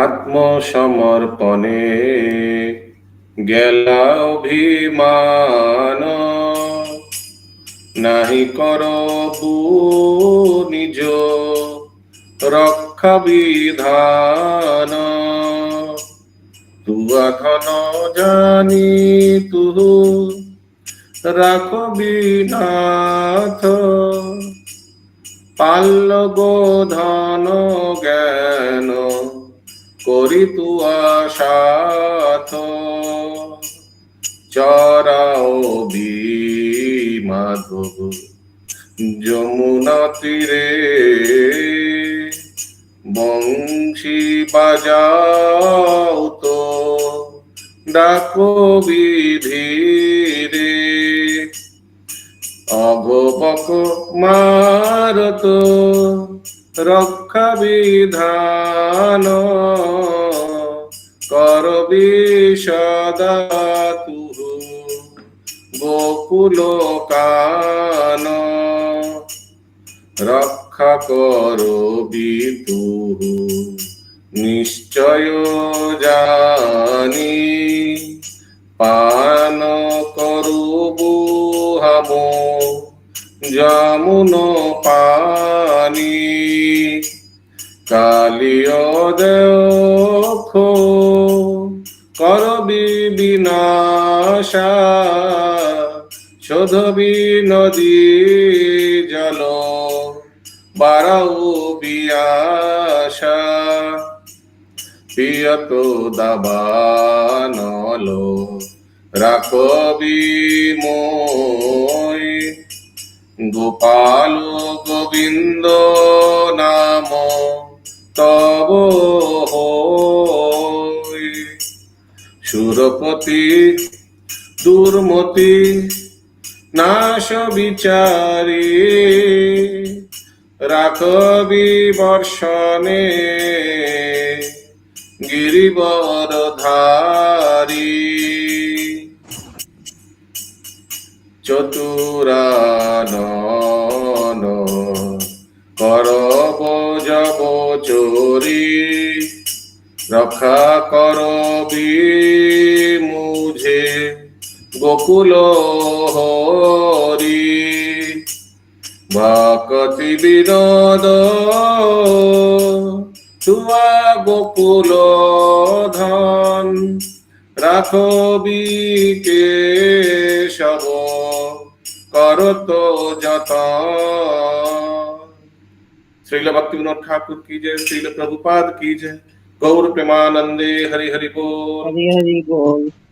আত্মসমর্পণে গেলা অভিমান। নাহি করবু নিজ রক্ষা বিধান। তুয়া ধন জানি তুহু রাখবি নাথ পাল্ল ধন জ্ঞান করি তুয়া সাথ চরাও বি মাধব যমুনা তীরে বংশী বাজাও তো, ডাকো বিধীরে। অঘোপক মারত রক্ষা বিধান করবি সদা গোকুল কান। রক্ষা করবি তুহু নিশ্চয় জানি। পান করবু হাম যমুন পানি। কালিয় দেখ করবি বিনাশা শোধবি নদী জল বারাও বিয়াসা পিয়ত দাবানল রাখবি মই গোপাল সুরপতি দুর্মতি নাশ বিচারি রাখবি বর্ষণে গিরিবর ধারি চতুরানন রক্ষা করবি মুঝে গোকুল হরি। বাকতি বিরদ তুয়া গোকুল ধন। রাখবি কে সব করত যত শ্রীল ভক্তিবিনোদ ঠাকুর, কি যে শ্রীল প্রভুপাদ, কি যে गौर प्रेमानंदे हरि हरि बोल हरी हरी बोल